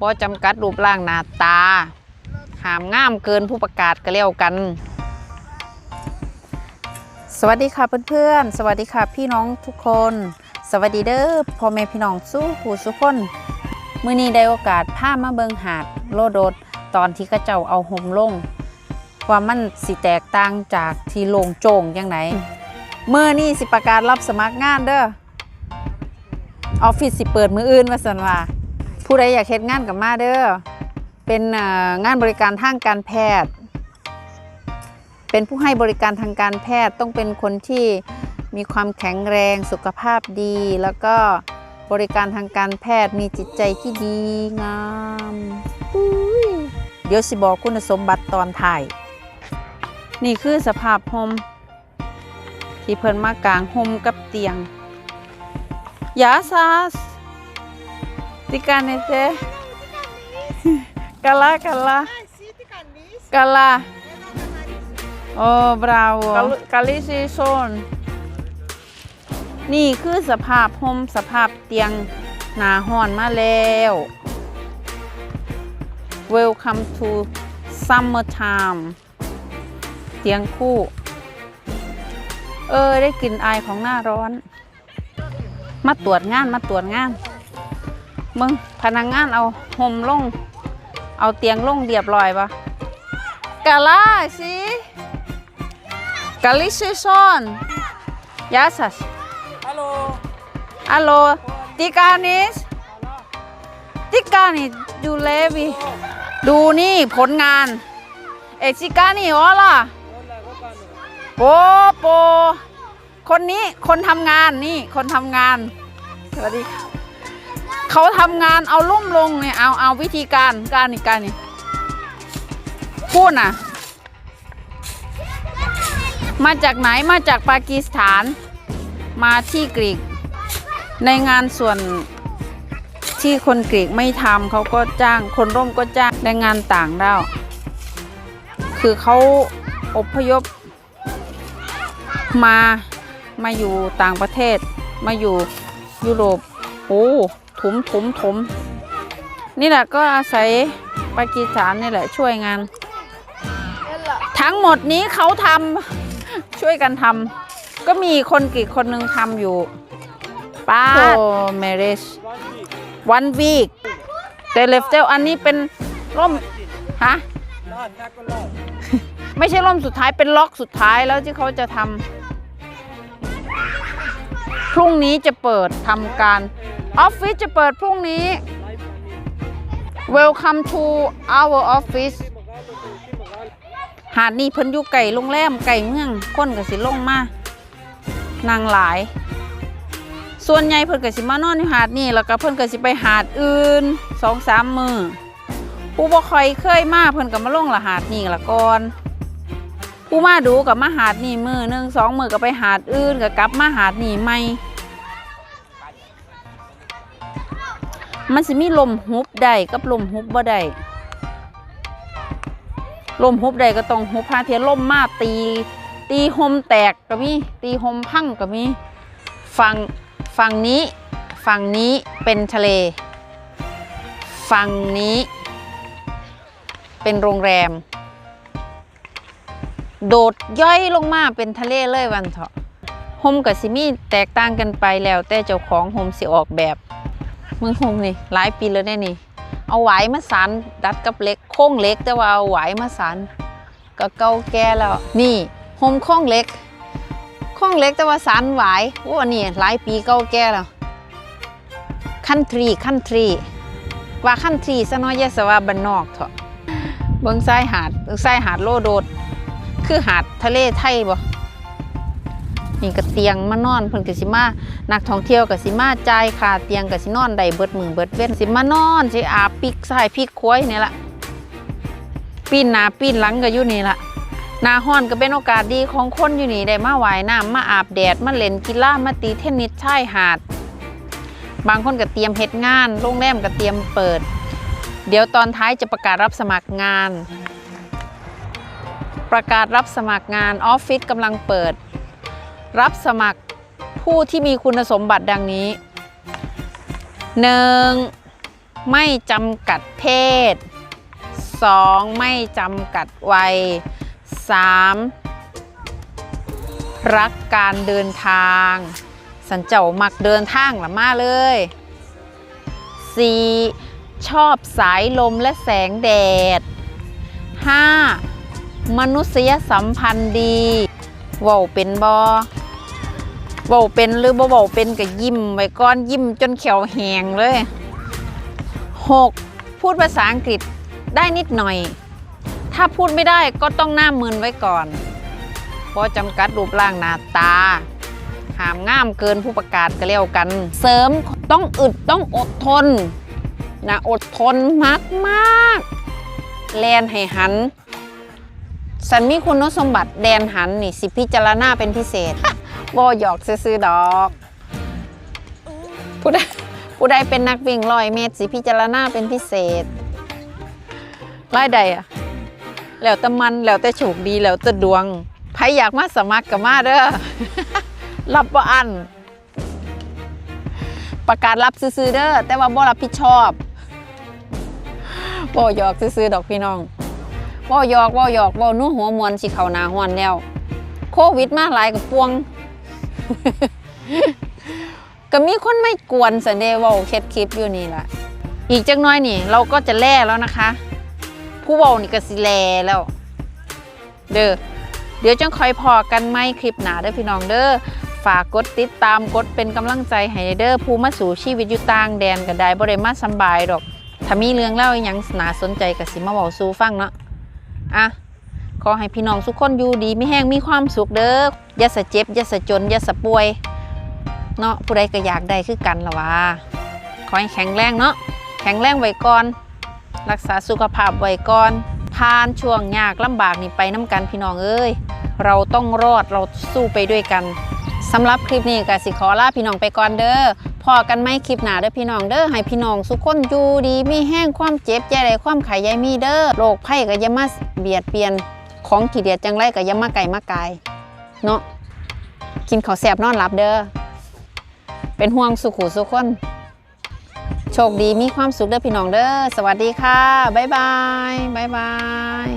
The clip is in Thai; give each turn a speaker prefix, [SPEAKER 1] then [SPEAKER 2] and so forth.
[SPEAKER 1] บ่จำกัดรูปร่างหน้าตา หามง่ามเกินผู้ประกาศก็แล้วกัน สวัสดีค่ะเพื่อนๆ สวัสดีค่ะพี่น้องทุกคน สวัสดีเด้อพ่อแม่พี่น้องสู้ผู้สุคน มื้อนี้ได้โอกาสพามาเบิงหาดโลโดดตอนที่กระเจ้าเอาห่มลงว่ามันสิแตกต่างจากที่โลงโจงยังไงเมื่อนี้สิประกาศรับสมัครงานเด้อออฟฟิศสิเปิดมืออื่นว่าสันว่า ผู้ใดอยากเฮ็ดงานกับมาเด้อ เป็นงานบริการทางการแพทย์ เป็นผู้ให้บริการทางการแพทย์ต้องเป็นคนที่มีความแข็งแรงสุขภาพดี แล้วก็บริการทางการแพทย์มีจิตใจที่ดีงามเดี๋ยวสิบอกคุณสมบัติตอนถ่าย นี่คือสภาพโฮมที่เพิ่นมากางโฮมกับเตียง ยาซาส ติการเนเตกาลากาลา
[SPEAKER 2] Sì, ti canis.
[SPEAKER 1] กาลา
[SPEAKER 2] E non la
[SPEAKER 1] โอ้บราวกาลิซิโซนนี่คือสภาพโฮมสภาพเตียงหนาห้อนมาแล้ว Welcome to summer time เตียงคู่ เออ ได้กลิ่นอายของหน้าร้อน มาตรวจงานมาตรวจงาน มึงพนักงงานเอาห่มลง เอาเตียงลงเรียบร้อยปะกะลาสิกะลิซิซอนยาสัสฮัลโ Halo. Halo. Tikanis. Tikanis ดูเลวีดูนี่ผลงาน เอชิกานี่อ๋ล่ะโปโป คนนี้คนทำงานนี่คนทำงาน สวัสดี เขาทำงานเอาล่มลงเนี่ยเอาเอาวิธีการการนี่การนี่พูดนะมาจากไหนมาจากปากีสถานมาที่กรีก ในงานส่วนที่คนกรีกไม่ทำเขาก็จ้างคนร่มก็จ้างแรงงานต่างด้าวคือเขาอพยพมามาอยู่ต่างประเทศ มาอยู่ยุโรปโอ้ ถมถมถมนี่แหละก็อาศัยปากีสถานนี่แหละช่วยงาน ทั้งหมดนี้เขาทำช่วยกันทำก็มีคนกรีกคนหนึ่งทำอยู่ป้าโอเมเรสวันวีคแต่เลฟเตลอันนี้เป็นร่มฮะไม่ใช่ร่มสุดท้ายเป็นล็อกสุดท้ายแล้วที่เขาจะทำพรุ่งนี้จะเปิดทำการ ออฟฟิศจะเปิดพรุ่งนี้ Welcome to our office หาดนี่เพิ่นอยู่ไก่โรงแรมไก่เมืองคนก็สิลงมานางหลาย ส่วนใหญ่เพิ่นก็สิมานอนอยู่หาดนี่แล้วก็เพิ่นก็สิไปหาดอื่นสองสามมือผู้บ่ค่อยเคยมาเพิ่นก็มาลงละหาดนี่ละก่อนผู้มาดูกับมาหาดนี่มือหนึ่งสองมือก็ไปหาดอื่นก็กลับมาหาดนี่ใหม่ มันสิมีลมฮุบได้กับลมฮุบบ่ได้ลมฮุบใดก็ต้องฮุบพาเทียลมมาตี ตีหมแตกก็มีตีหมพังก็มีฝั่งฝั่งนี้ฝั่งนี้เป็นทะเล ฝั่งนี้เป็นโรงแรม โดดย่อยลงมาเป็นทะเลเลยวันเถาะโฮมกับซิมี่แตกต่างกันไปแล้วแต่เจ้าของโฮมสิออกแบบ มึงโฮมนี่หลายปีแล้วแน่นี่ เอาไหวมาสานดัดกับเล็กโค้งเล็กแต่ว่าเอาไหวมาสานก็เก่าแก่แล้ว นี่โฮมโค้งเล็กโค้งเล็กแต่ว่าสานไหวโอ้นี่หลายปีเก่าแก่แล้วคันทรีคันทรีว่าคันทรีซะน้อยอยสว่าบ้านนอกเถอะเบิ่งซ้ายหาดเบิ่งซ้ายหาดโลโดด คือหาดทะเลไทยบ่ นี่ก็เตียงมานอนเพิ่นก็สิมานักท่องเที่ยวกับสิมาจ่ายค่าเตียงกับสินอนได้เบิดมือเบิดเว้นสิมานอนสิอาปิกซ้ายปิกขวยนี่ละปีนหน้าปีนหลังก็อยู่นี่ละหน้าฮ้อนก็เป็นโอกาสดีของคนอยู่นี่ได้มาว่ายน้ำมาอาบแดดมาเล่นกีฬามาตีเทนนิสชายหาด บางคนก็เตรียมเฮ็ดงานโรงแรมก็เตรียมเปิด เดี๋ยวตอนท้ายจะประกาศรับสมัครงาน ประกาศรับสมัครงานออฟฟิศกำลังเปิด รับสมัครผู้ที่มีคุณสมบัติดังนี้ 1. ไม่จำกัดเพศ 2. ไม่จำกัดวัย 3. รักการเดินทาง สันเจ้ามักเดินทางละมาเลย 4. ชอบสายลมและแสงแดด 5. มนุษยสัมพันธ์ดีว้าเป็นบอ เว้าเป็นหรือบ่เว้าเป็นก็ยิ้มไว้ก่อนยิ้มจนเขียวแหงเลย 6. พูดภาษาอังกฤษได้นิดหน่อย ถ้าพูดไม่ได้ก็ต้องหน้ามึนไว้ก่อน เพราะจำกัดรูปร่างหน้าตาหามง่ามเกินผู้ประกาศก็เรียกกัน เสริมต้องอึดต้องอดทนนะอดทนมากมากแลนให้หัน สันมีคุณสมบัติแดนหันนี่สิพิจารณาเป็นพิเศษ บ่หยอกซื้อๆดอกผู้ใดผู้ใดเป็นนักวิ่งร้อยเมตรสิพิจารณาเป็นพิเศษรายใดอะแล้วแต่มันแล้วแต่โชคดีแล้วแต่ดวงใครอยากมาสมัครก็มาเด้อรับบ่อัน ประกาศรับซื้อเด้อแต่ว่าบ่รับผิดชอบบ่หยอกซื้อดอกพี่น้องบ่หยอกบ่หยอกบ่นู่หัวมวนสิเขาหนาฮ้อนแล้ว โควิดมาหลายกับปวง ก็มีคนไม่กวนสันเดย์ว่าเคล็ดคลิปอยู่นี่แหละอีกจักน้อยนี่ เราก็จะแล่แล้วนะคะ ผู้ว้านี่ก็สิแลแล้ว เด้อเดี๋ยวจังคอยพอกันไหมคลิปหนาเด้อพี่น้องเด้อฝากกดติดตามกดเป็นกำลังใจให้เด้อผู้มาสู่ชีวิตอยู่ต่างแดนก็ได้บ่ได้มาสบายดอกถ้ามีเรื่องเล่าอหยังนาสนใจก็สิมาเว้าสู่ฟังเนาะอะ ขอให้พี่น้องทุกคนอยู่ดีไม่แห้งมีความสุขเด้ออย่าสะเจ็บอย่าสะจนอย่าสะป่วยเนาะผู้ใดก็อยากได้คือกันละว่าขอให้แข็งแรงเนาะแข็งแรงไว้ก่อน รักษาสุขภาพไว้ก่อนผ่านช่วงยากลำบากนี่ไปน้ำกันพี่น้องเอ้ยเราต้องรอดเราสู้ไปด้วยกันสำหรับคลิปนี้ก็สิขอลาพี่น้องไปก่อนเด้อพอกันไหมคลิปหนาเด้อพี่น้องเด้อให้พี่น้องสุกคนอยู่ดีมีแห้งความเจ็บใจใดความไขใยมีเด้อโรคภัยก็อย่ามาเบียดเบียน ของขี้เดียดจังไรก็อย่ามาไก่มาไกายเนาะกินข้าวแสบนอนหลับเด้อเป็นห่วงสุขุสุขคนโชคดีมีความสุขเด้อพี่น้องเด้อสวัสดีค่ะ บ๊ายบาย บ๊ายบาย